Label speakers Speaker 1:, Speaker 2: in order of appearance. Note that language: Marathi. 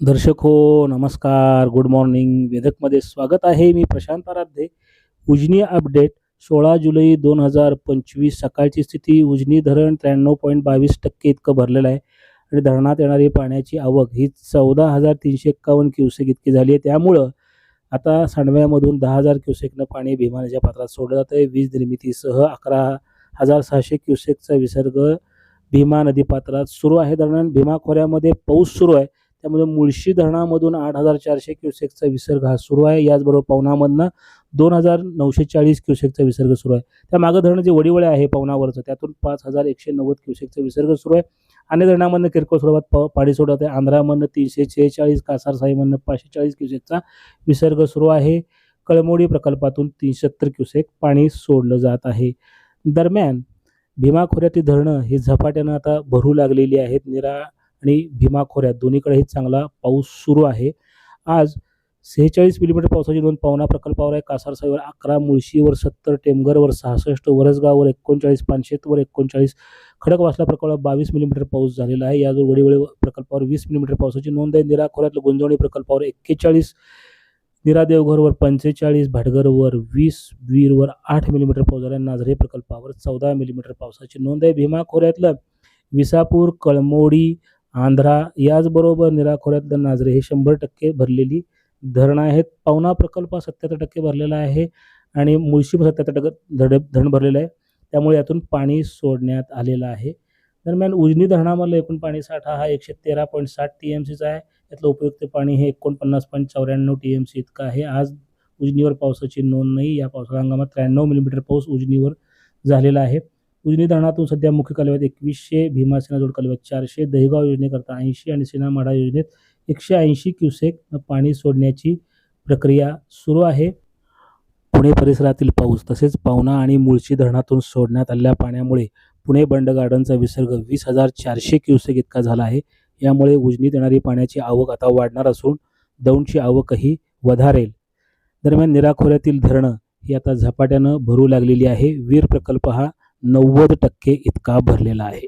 Speaker 1: दर्शक हो नमस्कार. गुड मॉर्निंग वेदकमध्ये स्वागत आहे मी प्रशांत आराध्ये. उजनी अपडेट सोळा जुलै दोन हजार पंचवीस सकाळची स्थिती उजनी धरण त्र्याण्णव पॉईंट बावीस टक्के इतकं भरलेलं आहे. आणि धरणात येणारी पाण्याची आवक ही चौदा हजार तीनशे एक्कावन्न क्युसेक इतकी झाली आहे. त्यामुळं आता सांडव्यामधून दहा हजार क्युसेकनं पाणी भीमानाच्या पात्रात सोडलं जातं आहे वीज निर्मितीसह अकरा हजार सहाशे क्युसेकचा विसर्ग भीमा नदी पात्रात सुरू आहे. दरम्यान भीमा खोऱ्यामध्ये पाऊस सुरू आहे. त्यामुळे मुळशी धरणामधून आठ हजार चारशे क्युसेकचा विसर्ग हा सुरू आहे. याचबरोबर पवनामधनं दोन हजार नऊशे चाळीस क्युसेकचा विसर्ग सुरू आहे. त्या मागं धरण जे वडिवळे आहे पवनावरचं त्यातून पाच हजार एकशे नव्वद क्युसेकचा विसर्ग सुरू आहे. अन्य धरणामधनं किरकोळ स्वरूपात प पाणी सोडत आहे आंध्रामधनं तीनशे शेहेचाळीस कासारसाईमधनं पाचशे चाळीस क्युसेकचा विसर्ग सुरू आहे. कळमोडी प्रकल्पातून तीनशे सत्तर क्युसेक पाणी सोडलं जात आहे. दरम्यान भीमा खोऱ्यातील धरणं ही झपाट्यानं आता भरू लागलेली आहेत. निरा आणि भीमा खोऱ्यात. दोन्हीकडेही चांगला पाऊस सुरू आहे. आज सेहेचाळीस मिलीमीटर पावसाची नोंद. पावना प्रकल्पावर आहे. कासारसाईवर अकरा मुळशीवर सत्तर टेमघरवर सहासष्ट वरसगाववर एकोणचाळीस पानशेतवर एकोणचाळीस. खडकवासला प्रकल्पावर बावीस मिलीमीटर पाऊस झालेला आहे. याजवळ वडीवळे प्रकल्पावर वीस मिलीमीटर पावसाची नोंद आहे. निरा खोऱ्यातलं गुंजवणी प्रकल्पावर एक्केचाळीस. निरा देवघरवर पंचेचाळीस. भाटघरवर वीस. वीरवर आठ मिलीमीटर पाऊस झाला नाझरे प्रकल्पावर चौदा मिलीमीटर पावसाची नोंद आहे. भीमा खोऱ्यातलं विसापूर कळमोडी आंध्रा याचबरोबर निरा खोऱ्यातलं नाझरे हे शंभर टक्के भरलेली धरणं आहेत. पवना प्रकल्प सत्याहत्तर टक्के भरलेला आहे आणि मुळशी सत्याहत्तर टक्के धड धरण भरलेलं आहे. त्यामुळे यातून पाणी सोडण्यात आलेलं आहे. दरम्यान उजनी धरणामधलं एकूण पाणी साठा हा एकशे तेरा पॉईंट साठ टी एम सीचा आहे. यातलं उपयुक्त पाणी हे एकोणपन्नास पॉईंट चौऱ्याण्णव टी एम सी इतकं आहे. आज उजनीवर पावसाची नोंद नाही. या पावसाळा हंगामात त्र्याण्णव मिलीमीटर पाऊस उजनीवर झालेला आहे. उजनी धरणातून सध्या मुख्य कालव्यात एकवीसशे भीमासेना जोड कालव्यात चारशे दहिगाव योजनेकरता ऐंशी आणि सेनामाडा योजनेत एकशे ऐंशी क्युसेक पाणी सोडण्याची प्रक्रिया सुरू आहे. पुणे परिसरातील पाऊस तसेच पावना आणि मुळशी धरणातून सोडण्यात आलेल्या पाण्यामुळे पुणे बंड गार्डनचा विसर्ग वीस हजार चारशे क्युसेक इतका झाला आहे. यामुळे उजनीत येणारी पाण्याची आवक आता वाढणार असून दौंडची आवकही वधारेल. दरम्यान निराखोऱ्यातील धरणं ही आता झपाट्यानं भरू लागलेली आहे. वीर प्रकल्प हा नव्वद टक्के इतका भरलेला आहे.